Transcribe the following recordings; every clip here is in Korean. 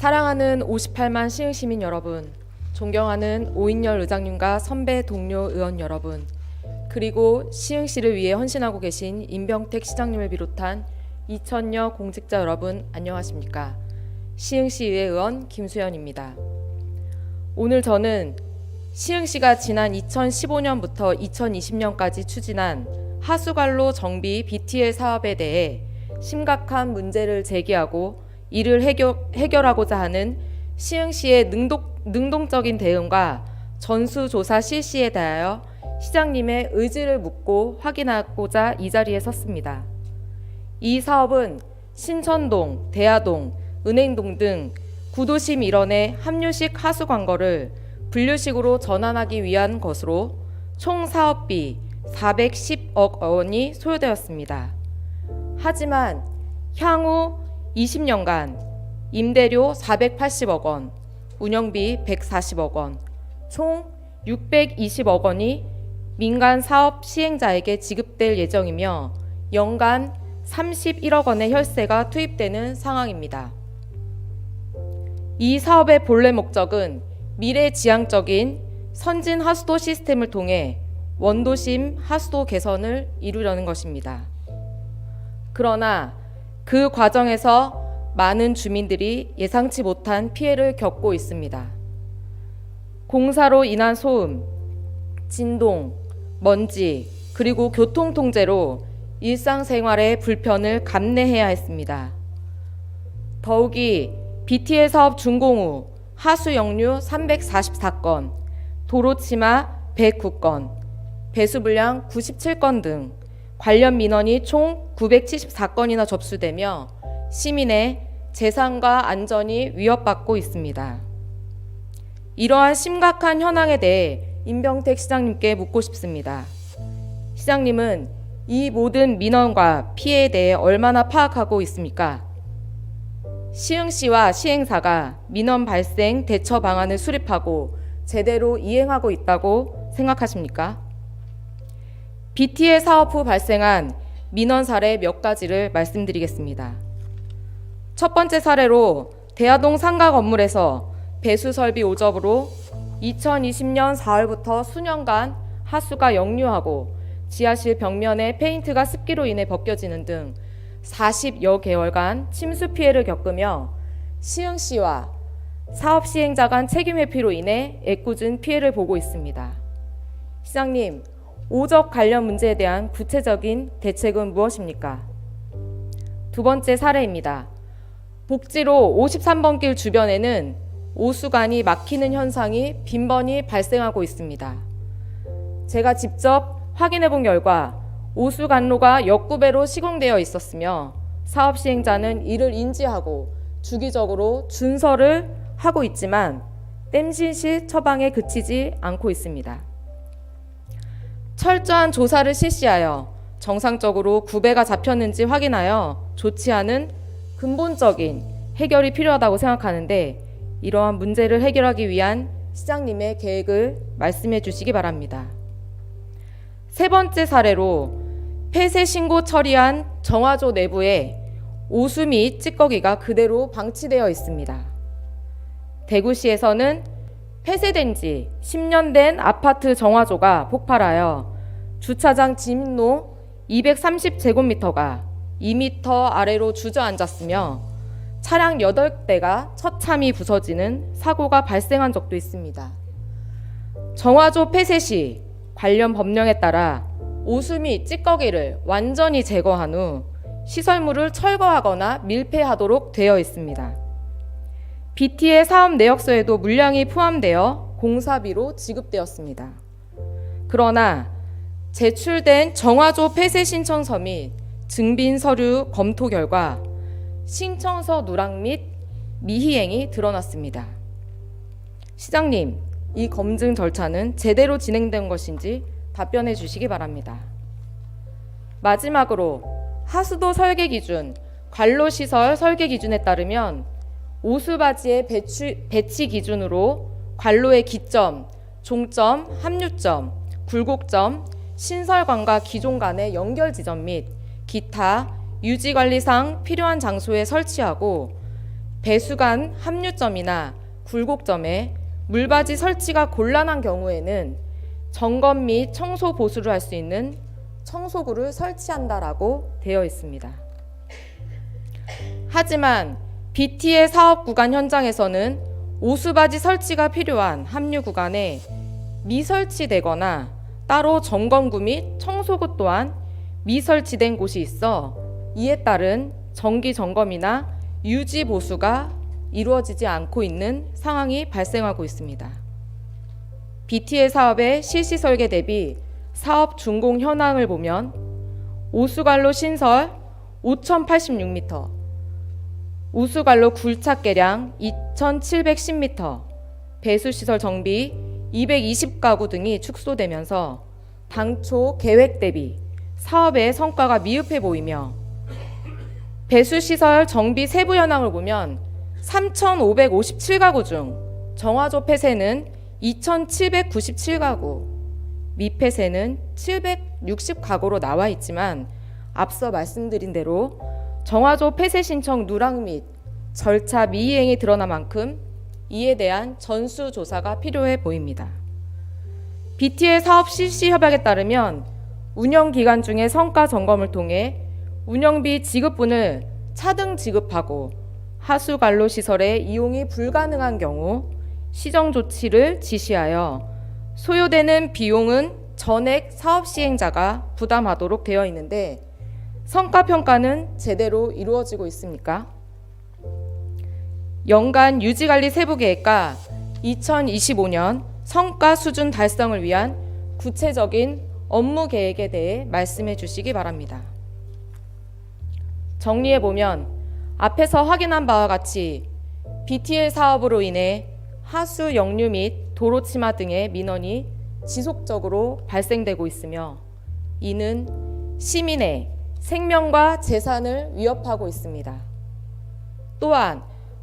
사랑하는 58만 시흥시민 여러분, 존경하는 오인열 의장님과 선배 동료 의원 여러분, 그리고 시흥시를 위해 헌신하고 계신 임병택 시장님을 비롯한 2천여 공직자 여러분 안녕하십니까? 시흥시의회 의원 김수현입니다. 오늘 저는 시흥시가 지난 2015년부터 2020년까지 추진한 하수관로 정비 BTL 사업에 대해 심각한 문제를 제기하고 이를 해결, 해결 하고자 하는 시흥시의 능동, 능동적인 대응과 전수조사 실시에 대하여 시장님의 의지를 묻고 확인하고자 이 자리에 섰습니다. 이 사업은 신천동, 대하동, 은행동 등 구도심 일원의 합류식 하수 광거를 분류식으로 전환하기 위한 것으로 총 사업비 410억 원이 소요되었습니다. 하지만 향후 20년간 임대료 480억 원, 운영비 140억 원, 총 620억 원이 민간 사업 시행자에게 지급될 예정이며 연간 31억 원의 혈세가 투입되는 상황입니다. 이 사업의 본래 목적은 미래지향적인 선진 하수도 시스템을 통해 원도심 하수도 개선을 이루려는 것입니다. 그러나 그 과정에서 많은 주민들이 예상치 못한 피해를 겪고 있습니다. 공사로 인한 소음, 진동, 먼지, 그리고 교통 통제로 일상생활의 불편을 감내해야 했습니다. 더욱이 BTL 사업 준공 후 하수 역류 344건, 도로 치마 109건, 배수 불량 97건 등 관련 민원이 총 974건이나 접수되며 시민의 재산과 안전이 위협받고 있습니다. 이러한 심각한 현황에 대해 임병택 시장님께 묻고 싶습니다. 시장님은 이 모든 민원과 피해에 대해 얼마나 파악하고 있습니까? 시흥시와 시행사가 민원 발생 대처 방안을 수립하고 제대로 이행하고 있다고 생각하십니까? BTL 사업 후 발생한 민원 사례 몇 가지를 말씀드리겠습니다. 첫 번째 사례로 대하동 상가 건물에서 배수 설비 오접으로 2020년 4월부터 수년간 하수가 역류하고 지하실 벽면에 페인트가 습기로 인해 벗겨지는 등 40여 개월간 침수 피해를 겪으며 시흥시와 사업 시행자 간 책임 회피로 인해 애꿎은 피해를 보고 있습니다. 시장님, 오적 관련 문제에 대한 구체적인 대책은 무엇입니까? 두 번째 사례입니다. 복지로 53번 길 주변에는 오수관이 막히는 현상이 빈번히 발생하고 있습니다. 제가 직접 확인해 본 결과 오수관로가 역구배로 시공되어 있었으며 사업 시행자는 이를 인지하고 주기적으로 준설을 하고 있지만 땜신시 처방에 그치지 않고 있습니다. 철저한 조사를 실시하여 정상적으로 구배가 잡혔는지 확인하여 조치하는 근본적인 해결이 필요하다고 생각하는데 이러한 문제를 해결하기 위한 시장님의 계획을 말씀해 주시기 바랍니다. 세 번째 사례로 폐쇄 신고 처리한 정화조 내부에 오수 및 찌꺼기가 그대로 방치되어 있습니다. 대구시에서는 폐쇄된 지 10년 된 아파트 정화조가 폭발하여 주차장 진로 230제곱미터가 2미터 아래로 주저앉았으며 차량 8대가 처참히 부서지는 사고가 발생한 적도 있습니다. 정화조 폐쇄 시 관련 법령에 따라 오수 및 찌꺼기를 완전히 제거한 후 시설물을 철거하거나 밀폐하도록 되어 있습니다. BT의 사업 내역서에도 물량이 포함되어 공사비로 지급되었습니다. 그러나 제출된 정화조 폐쇄 신청서 및 증빙 서류 검토 결과 신청서 누락 및 미희행이 드러났습니다. 시장님, 이 검증 절차는 제대로 진행된 것인지 답변해 주시기 바랍니다. 마지막으로 하수도 설계 기준, 관로 시설 설계 기준에 따르면 오수바지의 배치, 배치 기준으로 관로의 기점, 종점, 합류점, 굴곡점, 신설관과 기존 간의 연결 지점 및 기타 유지 관리상 필요한 장소에 설치하고 배수관 합류점이나 굴곡점에 물바지 설치가 곤란한 경우에는 점검 및 청소 보수를 할 수 있는 청소구를 설치한다라고 되어 있습니다. 하지만 BT의 사업 구간 현장에서는 오수바지 설치가 필요한 합류 구간에 미설치되거나 따로 점검구 및 청소구 또한 미설치된 곳이 있어 이에 따른 정기 점검이나 유지 보수가 이루어지지 않고 있는 상황이 발생하고 있습니다. BT의 사업의 실시 설계 대비 사업 준공 현황을 보면 오수관로 신설 5,086m, 우수관로 굴착계량 2,710m, 배수시설 정비 220가구 등이 축소되면서 당초 계획 대비 사업의 성과가 미흡해 보이며 배수시설 정비 세부 현황을 보면 3,557가구 중 정화조 폐쇄는 2,797가구, 미폐쇄는 760가구로 나와 있지만 앞서 말씀드린 대로 정화조 폐쇄 신청 누락 및 절차 미이행이 드러난 만큼 이에 대한 전수 조사가 필요해 보입니다. BT의 사업 실시 협약에 따르면 운영 기간 중에 성과 점검을 통해 운영비 지급분을 차등 지급하고 하수 관로 시설의 이용이 불가능한 경우 시정 조치를 지시하여 소요되는 비용은 전액 사업 시행자가 부담하도록 되어 있는데 성과 평가는 제대로 이루어지고 있습니까? 연간 유지관리 세부 계획과 2025년 성과 수준 달성을 위한 구체적인 업무 계획에 대해 말씀해 주시기 바랍니다. 정리해 보면 앞에서 확인한 바와 같이 BTL 사업으로 인해 하수 역류 및 도로 침하 등의 민원이 지속적으로 발생되고 있으며 이는 시민의 생명과 재산을 위협하고 있습니다. 또한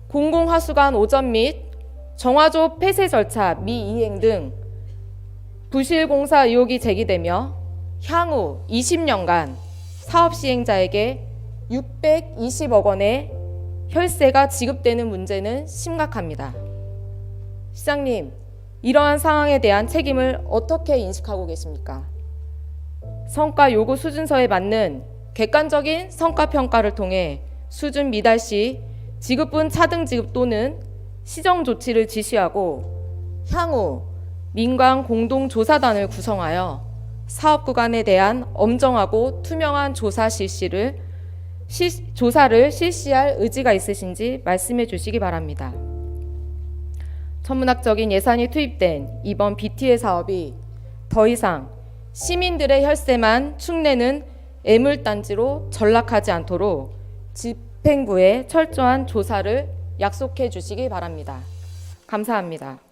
공공화수관 오전 및 정화조 폐쇄 절차 미이행 등 부실 공사 의혹이 제기되며 향후 20년간 사업 시행자에게 620억 원의 혈세가 지급되는 문제는 심각합니다. 시장님, 이러한 상황에 대한 책임을 어떻게 인식하고 계십니까? 성과 요구 수준서에 맞는 객관적인 성과 평가를 통해 수준 미달 시 지급분 차등 지급 또는 시정 조치를 지시하고 향후 민관 공동 조사단을 구성하여 사업 구간에 대한 엄정하고 투명한 조사 실시를 시, 조사를 실시할 의지가 있으신지 말씀해 주시기 바랍니다. 천문학적인 예산이 투입된 이번 BT의 사업이 더 이상 시민들의 혈세만 축내는 애물단지로 전락하지 않도록 집행부에 철저한 조사를 약속해 주시기 바랍니다. 감사합니다.